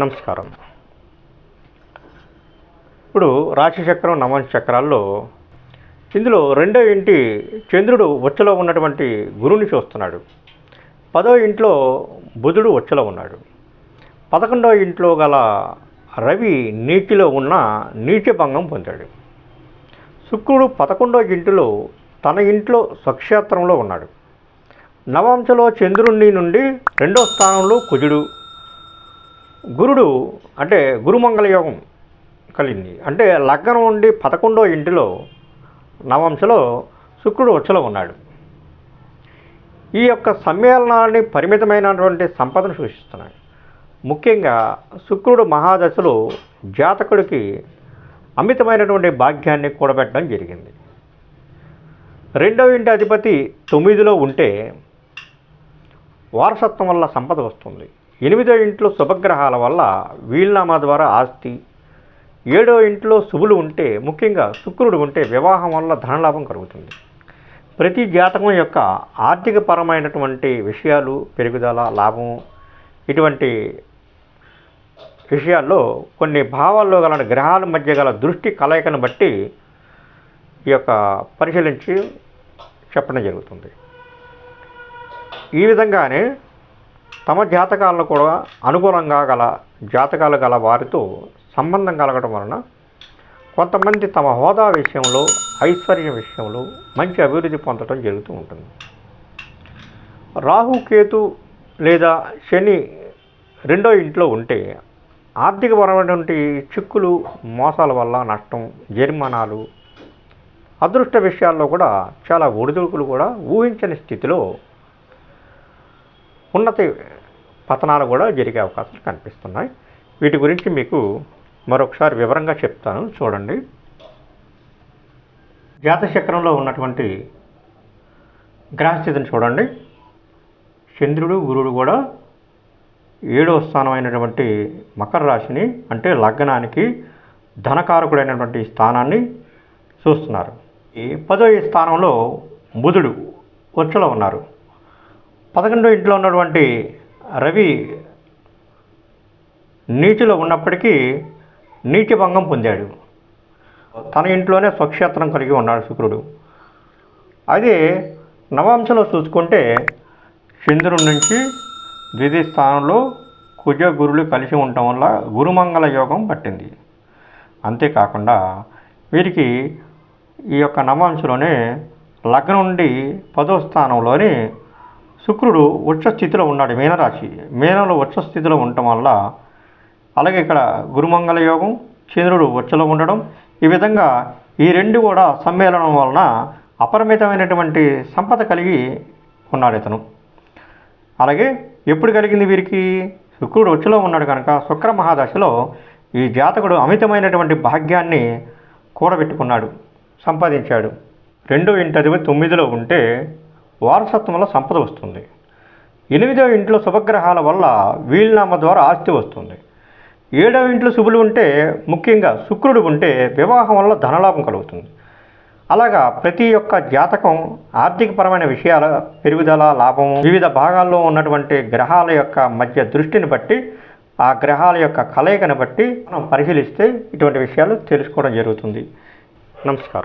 నమస్కారం. ఇప్పుడు రాశిచక్రం నవంశ చక్రాల్లో ఇందులో రెండో ఇంటి చంద్రుడు ఉచ్చలో ఉన్నటువంటి గురువుని చూస్తున్నాడు. పదో ఇంట్లో బుధుడు ఉచ్చలో ఉన్నాడు. పదకొండో ఇంట్లో గల రవి నీతిలో ఉన్న నీచభంగం భంగం పొందాడు. శుక్రుడు పదకొండో ఇంటిలో తన ఇంట్లో స్వక్షేత్రంలో ఉన్నాడు. నవాంశలో చంద్రుని నుండి రెండో స్థానంలో కుజుడు గురుడు అంటే గురుమంగళ యోగం కలిగింది. అంటే లగ్నం ఉండి పదకొండో ఇంటిలో నవంశలో శుక్రుడు వచ్చలో ఉన్నాడు. ఈ యొక్క సమ్మేళనాన్ని పరిమితమైనటువంటి సంపదను సూచిస్తున్నాయి ముఖ్యంగా శుక్రుడు మహాదశలో జాతకుడికి అమితమైనటువంటి భాగ్యాన్ని కూడబెట్టడం జరిగింది. రెండవ ఇంటి అధిపతి తొమ్మిదిలో ఉంటే వారసత్వం వల్ల సంపద వస్తుంది. ఎనిమిదో ఇంట్లో శుభగ్రహాల వల్ల వీల్నామా ద్వారా ఆస్తి. ఏడో ఇంట్లో శుభులు ఉంటే ముఖ్యంగా శుక్రుడు ఉంటే వివాహం వల్ల ధనలాభం కలుగుతుంది. ప్రతి జాతకం యొక్క ఆర్థిక పరమైనటువంటి విషయాలు పెరుగుదల లాభం ఇటువంటి విషయాల్లో కొన్ని భావాల్లో గల గ్రహాల మధ్య గల దృష్టి కలయికను బట్టి ఈ యొక్క పరిశీలించి చెప్పడం జరుగుతుంది. ఈ విధంగానే తమ జాతకాలను కూడా అనుగుణంగా గల జాతకాలు గల వారితో సంబంధం కలగడం వలన కొంతమంది తమ హోదా విషయంలో ఐశ్వర్యం విషయంలో మంచి అభివృద్ధి పొందడం జరుగుతూ ఉంటుంది. రాహుకేతు లేదా శని రెండో ఇంట్లో ఉంటే ఆర్థికపరమైనటువంటి చిక్కులు మోసాల వల్ల నష్టం జరిమానాలు అదృష్ట విషయాల్లో కూడా చాలా ఒడిదుడుకులు కూడా ఊహించని స్థితిలో ఉన్నతి పతనాలు కూడా జరిగే అవకాశాలు కనిపిస్తున్నాయి. వీటి గురించి మీకు మరొకసారి వివరంగా చెప్తాను. చూడండి. జాతచక్రంలో ఉన్నటువంటి గ్రహస్థితిని చూడండి. చంద్రుడు గురుడు కూడా ఏడవ స్థానమైనటువంటి మకర రాశిని అంటే లగ్నానికి ధనకారకుడైనటువంటి స్థానాన్ని చూస్తున్నారు. ఈ పదో స్థానంలో బుధుడు వచ్చలో ఉన్నారు. పదకొండో ఇంట్లో ఉన్నటువంటి రవి నీటిలో ఉన్నప్పటికీ నీటి భంగం పొందాడు. తన ఇంట్లోనే స్వక్షేత్రం కలిగి ఉన్నాడు శుక్రుడు. అదే నవాంశలో చూసుకుంటే చంద్రుడి నుంచి ద్వితీయ స్థానంలో కుజ గురులు కలిసి ఉండటం వల్ల గురుమంగళ యోగం పట్టింది. అంతేకాకుండా వీరికి ఈ యొక్క నవాంశలోనే లగ్నం నుండి పదో స్థానంలోని శుక్రుడు ఉచ్చ స్థితిలో ఉన్నాడు మీనరాశి. మీనంలో ఉచ్చ స్థితిలో ఉండటం వల్ల అలాగే ఇక్కడ గురుమంగళ యోగం చంద్రుడు వృక్షలో ఉండడం ఈ విధంగా ఈ రెండు కూడా సమ్మేళనం వలన అపరిమితమైనటువంటి సంపద కలిగి ఉన్నాడు ఇతను. అలాగే ఎప్పుడు కలిగింది వీరికి? శుక్రుడు ఉచ్చలో ఉన్నాడు కనుక శుక్ర మహాదశలో ఈ జాతకుడు అమితమైనటువంటి భాగ్యాన్ని కూడబెట్టుకున్నాడు సంపాదించాడు. రెండో ఇంటి అధిపతి తొమ్మిదిలో ఉంటే వారసత్వంలో సంపద వస్తుంది. ఎనిమిదవ ఇంట్లో శుభగ్రహాల వల్ల వీలునామ ద్వారా ఆస్తి వస్తుంది. ఏడవ ఇంట్లో శుభులు ఉంటే ముఖ్యంగా శుక్రుడు ఉంటే వివాహం వల్ల ధనలాభం కలుగుతుంది. అలాగా ప్రతి ఒక్క జాతకం ఆర్థికపరమైన విషయాల పెరుగుదల లాభం వివిధ భాగాల్లో ఉన్నటువంటి గ్రహాల యొక్క మధ్య దృష్టిని బట్టి ఆ గ్రహాల యొక్క కలయికను బట్టి మనం పరిశీలిస్తే ఇటువంటి విషయాలు తెలుసుకోవడం జరుగుతుంది. నమస్కారం.